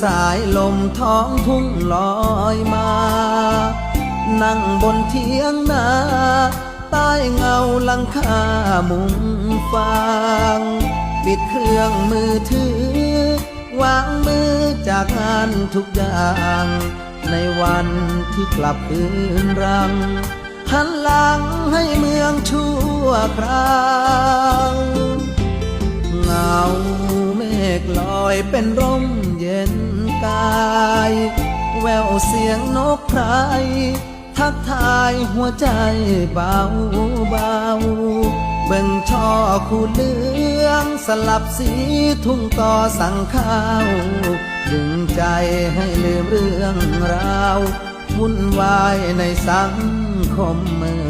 สายลมท้องทุ่งลอยมา นั่งบนเทียงนาใต้เงาหลังคามุงฟางปิดเครื่องมือถือ วางมือจากงานทุกอย่าง ในวันที่กลับคืนรัง หันหลังให้เมืองชั่วคราว เป็นร่มเย็นกาย แววเสียงนกไพรทักทายหัวใจเบาเบาเบิ่งช่อคู่เลืองสลับสีทุ่งต่อสั่งข้าวดึงใจให้ลืมเรื่องราววุ่นวายในสังคมเมือง